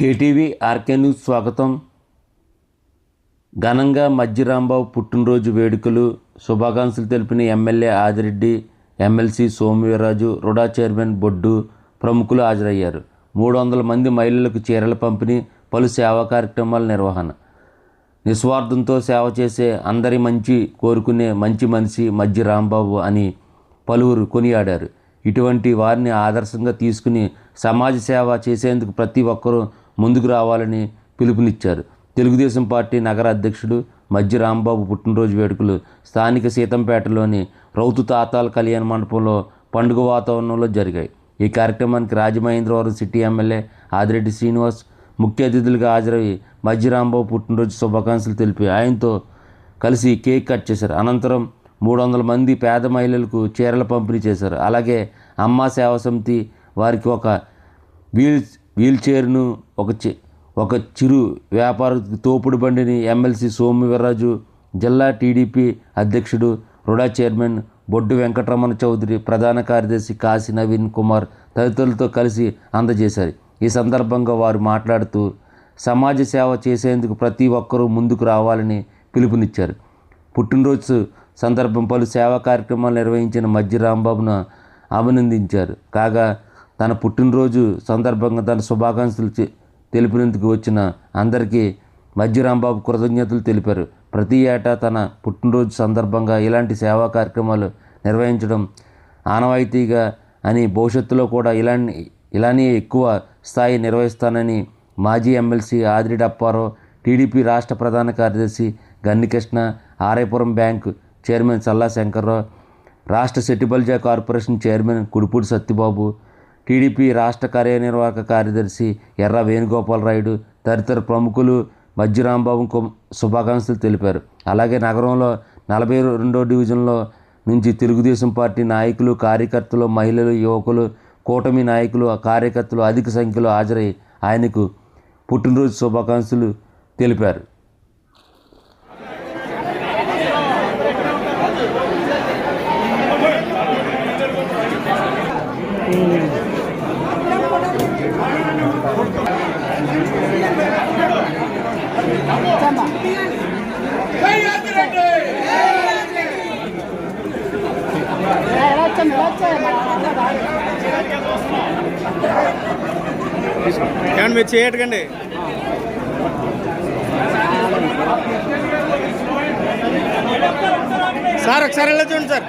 KTV RK news స్వాగతం. ఘనంగా మధ్యరాంబాబు పుట్టినరోజు వేడుకలు శుభాకాంక్షలు తెలిపిన MLA Adireddy MLC Somaveerraju RUDA chairman Boddu ప్రముఖులు హాజరయ్యారు. మూడు వందల మంది మహిళలకు చీరల పంపిణీ పలు సేవా కార్యక్రమాల నిర్వహణ. నిస్వార్థంతో సేవ చేసే అందరి మంచి కోరుకునే మంచి మనిషి మధ్య రాంబాబు అని పలువురు కొనియాడారు. ఇటువంటి వారిని ఆదర్శంగా తీసుకుని సమాజ సేవ చేసేందుకు ప్రతి ఒక్కరూ ముందుకు రావాలని పిలుపునిచ్చారు. తెలుగుదేశం పార్టీ నగర అధ్యక్షుడు మధ్య రాంబాబు పుట్టినరోజు వేడుకలు స్థానిక సీతంపేటలోని రౌతు తాతాల కళ్యాణ మండపంలో పండుగ వాతావరణంలో జరిగాయి. ఈ కార్యక్రమానికి రాజమహేంద్రవరం సిటీ ఎమ్మెల్యే ఆదిరెడ్డి శ్రీనివాస్ ముఖ్య అతిథులుగా హాజరై మధ్య రాంబాబు పుట్టినరోజు శుభాకాంక్షలు తెలిపి ఆయనతో కలిసి కేక్ కట్ చేశారు. అనంతరం మూడు వందల మంది పేద మహిళలకు చీరల పంపిణీ చేశారు. అలాగే అమ్మా సేవా సమితి వారికి ఒక వీల్ వీల్ చైర్ను ఒక చి ఒక చిరు వ్యాపార తోపుడు బండిని ఎమ్మెల్సీ సోము వీర్రాజు జిల్లా టీడీపీ అధ్యక్షుడు రుడా చైర్మన్ బొడ్డు వెంకటరమణ చౌదరి ప్రధాన కార్యదర్శి కాశీ నవీన్ కుమార్ తదితరులతో కలిసి అందజేశారు. ఈ సందర్భంగా వారు మాట్లాడుతూ సమాజ సేవ చేసేందుకు ప్రతి ఒక్కరూ ముందుకు రావాలని పిలుపునిచ్చారు. పుట్టినరోజు సందర్భం పలు సేవా కార్యక్రమాలు నిర్వహించిన మధ్య రాంబాబును అభినందించారు. కాగా తన పుట్టినరోజు సందర్భంగా తన శుభాకాంక్షలు తెలిపినందుకు వచ్చిన అందరికీ మధ్యరాంబాబు కృతజ్ఞతలు తెలిపారు. ప్రతి ఏటా తన పుట్టినరోజు సందర్భంగా ఇలాంటి సేవా కార్యక్రమాలు నిర్వహించడం ఆనవాయితీగా అని భవిష్యత్తులో కూడా ఇలా ఇలానే ఎక్కువ స్థాయి నిర్వహిస్తానని మాజీ ఎమ్మెల్సీ ఆదిరెడ్డి అప్పారావు టీడీపీ రాష్ట్ర ప్రధాన కార్యదర్శి గన్నికృష్ణ ఆర్ఐపురం బ్యాంకు చైర్మన్ సల్లా శంకర్రావు రాష్ట్ర Settibalija corporation chairman Kudipudi Satyababu TDP రాష్ట్ర కార్యనిర్వాహక కార్యదర్శి ఎర్ర వేణుగోపాలరాయుడు తదితర ప్రముఖులు మధ్యరాంబాబు శుభాకాంక్షలు తెలిపారు. అలాగే నగరంలో నలభై రెండో డివిజన్లో నుంచి తెలుగుదేశం పార్టీ నాయకులు కార్యకర్తలు మహిళలు యువకులు కూటమి నాయకులు కార్యకర్తలు అధిక సంఖ్యలో హాజరై ఆయనకు పుట్టినరోజు శుభాకాంక్షలు తెలిపారు. ఏమండి మీరు చేయటకండి. సార్ ఒకసారి వెళ్ళి చూడండి సార్.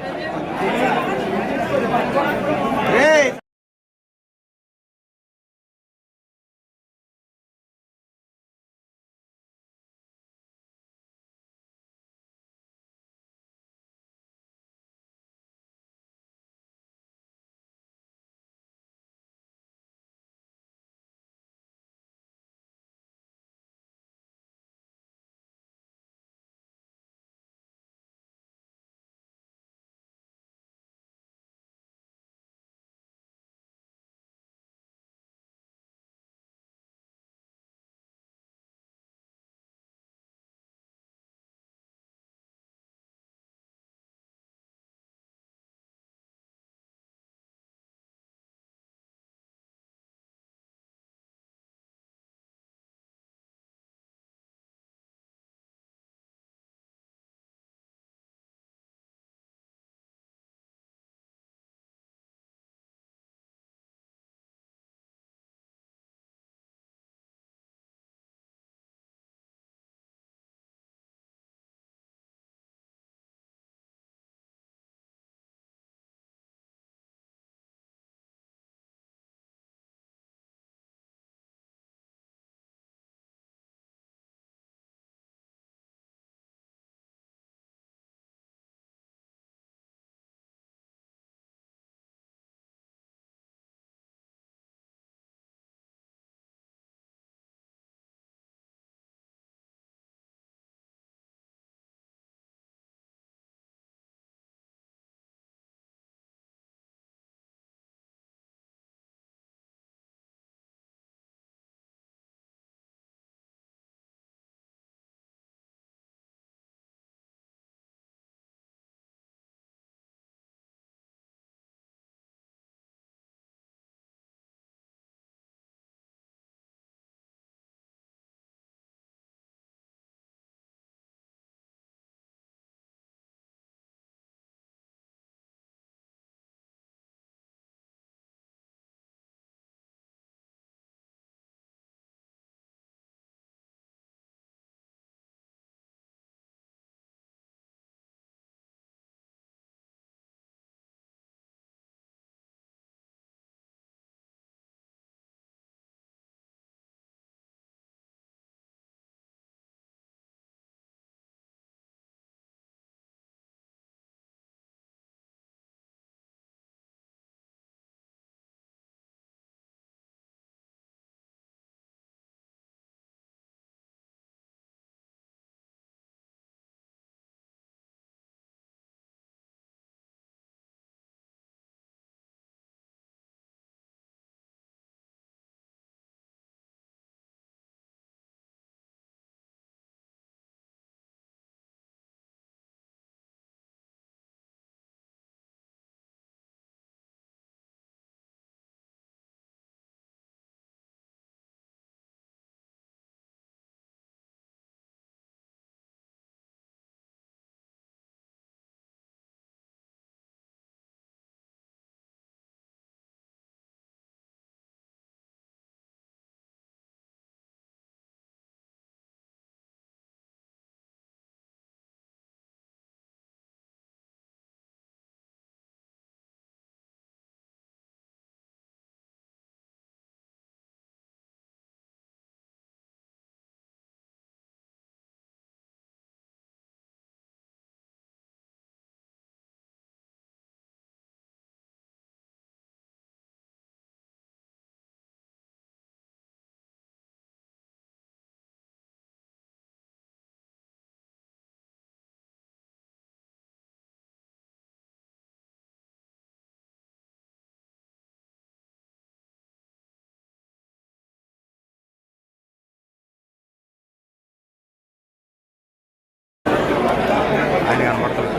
ఆయన కనపడతాడు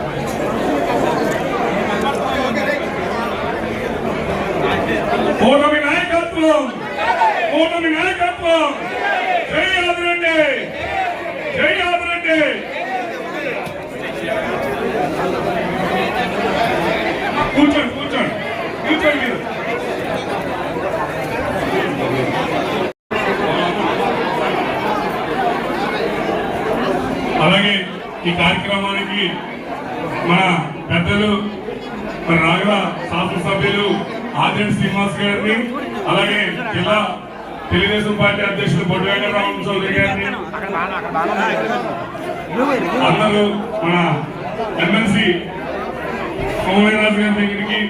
కూటమి నాయకత్వం కూటమి నాయకత్వం. జై ఆదిరెడ్డి జై ఆదిరెడ్డి కూర్చోండి కూర్చోండి కూర్చోండి మీరు అలాగే ఈ కార్యక్రమానికి మన పెద్దలు మరి రాగల శాసనసభ్యులు ఆదిరెడ్డి శ్రీనివాస్ గారిని అలాగే జిల్లా తెలుగుదేశం పార్టీ అధ్యక్షులు బొడ్డు వెంకటరామన్ చౌదరి గారిని అందరూ మన ఎమ్మెల్సీ సోమవీరాజు గారి దగ్గరికి